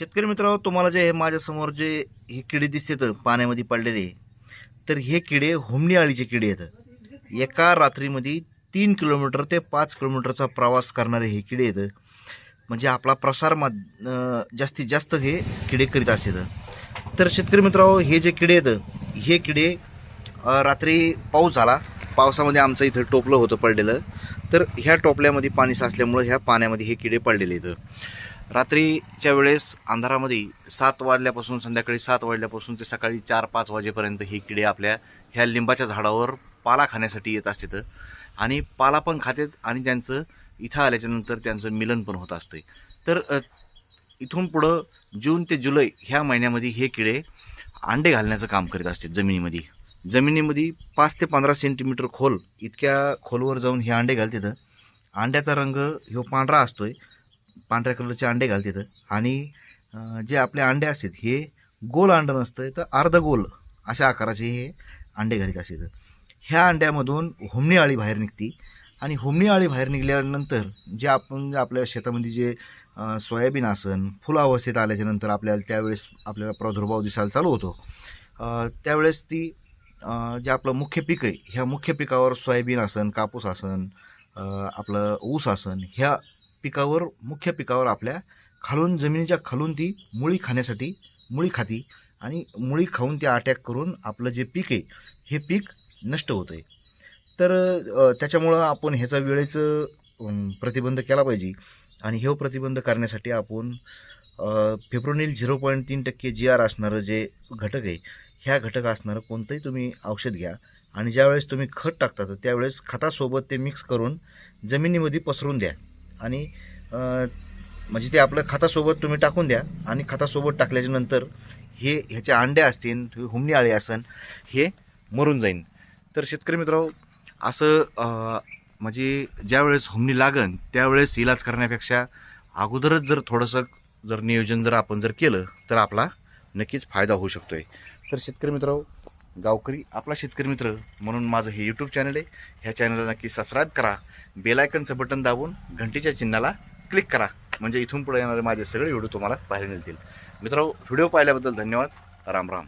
शेतकरी मित्रांनो तुम्हाला जे हे माझ्यासमोर जे हे किडे दिसतात पाण्यामध्ये पडलेले तर हे किडे होमणी आळीचे किडे आहेत. एका रात्रीमध्ये तीन किलोमीटर ते पाच किलोमीटरचा प्रवास करणारे हे किडे आहेत. म्हणजे आपला प्रसार मा जास्तीत जास्त हे किडे करीत असतात. तर शेतकरी मित्रांनो हे जे किडे आहेत हे किडे रात्री पाऊस झाला. पावसामध्ये आमचं इथं टोपलं होतं पडलेलं. तर ह्या टोपल्यामध्ये पाणी साचल्यामुळं ह्या पाण्यामध्ये हे किडे पडलेले आहेत. रात्रीच्या वेळेस अंधारामध्ये सात वाजल्यापासून संध्याकाळी सात वाजल्यापासून ते सकाळी चार पाच वाजेपर्यंत हे किडे आपल्या ह्या लिंबाच्या झाडावर पाला खाण्यासाठी येत असतात. आणि पाला पण खातात आणि त्यांचं इथं आल्याच्यानंतर त्यांचं मिलन पण होत असतं तर इथून पुढं जून ते जुलै ह्या महिन्यामध्ये हे किडे अंडे घालण्याचं काम करीत असतात जमिनीमध्ये. जमिनीमध्ये पाच ते पंधरा सेंटीमीटर खोल इतक्या खोलवर जाऊन हे अंडे घालतात. अंड्याचा रंग ह्यो पांढरा असतोय. पांढऱ्या कलरचे अंडे घालतात. आणि जे आपले अंडे असतात हे गोल अंडं नसतं तर अर्ध गोल अशा आकाराचे हे अंडे घालीत असतात. ह्या अंड्यामधून हुमणी आळी बाहेर निघते. आणि हुमणी आळी बाहेर निघाल्यानंतर जे आपण आपल्या शेतामध्ये जे सोयाबीन आसन फुलावस्थेत आल्याच्यानंतर आपल्याला त्यावेळेस आपल्याला प्रादुर्भाव दिसायला चालू होतो. त्यावेळेस ती जे आपलं मुख्य पीक आहे ह्या मुख्य पिकावर सोयाबीन आसन कापूस आसन आपलं ऊस आसन ह्या पिकावर मुख्य पिकावर आपल्या खालून जमिनीच्या खालून ती मुळी खाण्यासाठी मुळी खाती आणि मुळी खाऊन ते अटॅक करून आपलं जे पीक आहे हे पीक नष्ट होतं आहे तर त्याच्यामुळं आपण ह्याचा वेळेचं प्रतिबंध केला पाहिजे आणि हे प्रतिबंध करण्यासाठी आपण फेब्रोनिल झिरो पॉईंट तीन टक्के जी आर असणारं जे घटक आहे ह्या घटक असणारं कोणतंही तुम्ही औषध घ्या आणि ज्यावेळेस तुम्ही खत टाकता तर त्यावेळेस खतासोबत ते मिक्स करून जमिनीमध्ये पसरून द्या. आणि म्हणजे ते आपलं खतासोबत तुम्ही टाकून द्या आणि खतासोबत टाकल्याच्या नंतर हे ह्याचे अंडे असतील हुमणी आळे असन हे मरून जाईन. तर शेतकरी मित्रांनो असं म्हणजे ज्यावेळेस हुमणी लागन त्यावेळेस इलाज करण्यापेक्षा अगोदरच जर थोडंसं जर नियोजन जर आपण जर केलं तर आपला नक्कीच फायदा होऊ शकतो आहे तर शेतकरी मित्रांनो गावकरी आपला शेतकरी मित्र म्हणून माझं हे यूट्यूब चॅनल आहे. ह्या चॅनलला नक्की सबस्क्राईब करा. बेलायकनचं बटन दाबून घंटीच्या चिन्हाला क्लिक करा. म्हणजे इथून पुढे येणारे माझे सगळे व्हिडिओ तुम्हाला पाहायला मिळतील. मित्रांनो व्हिडिओ पाहिल्याबद्दल धन्यवाद. राम राम.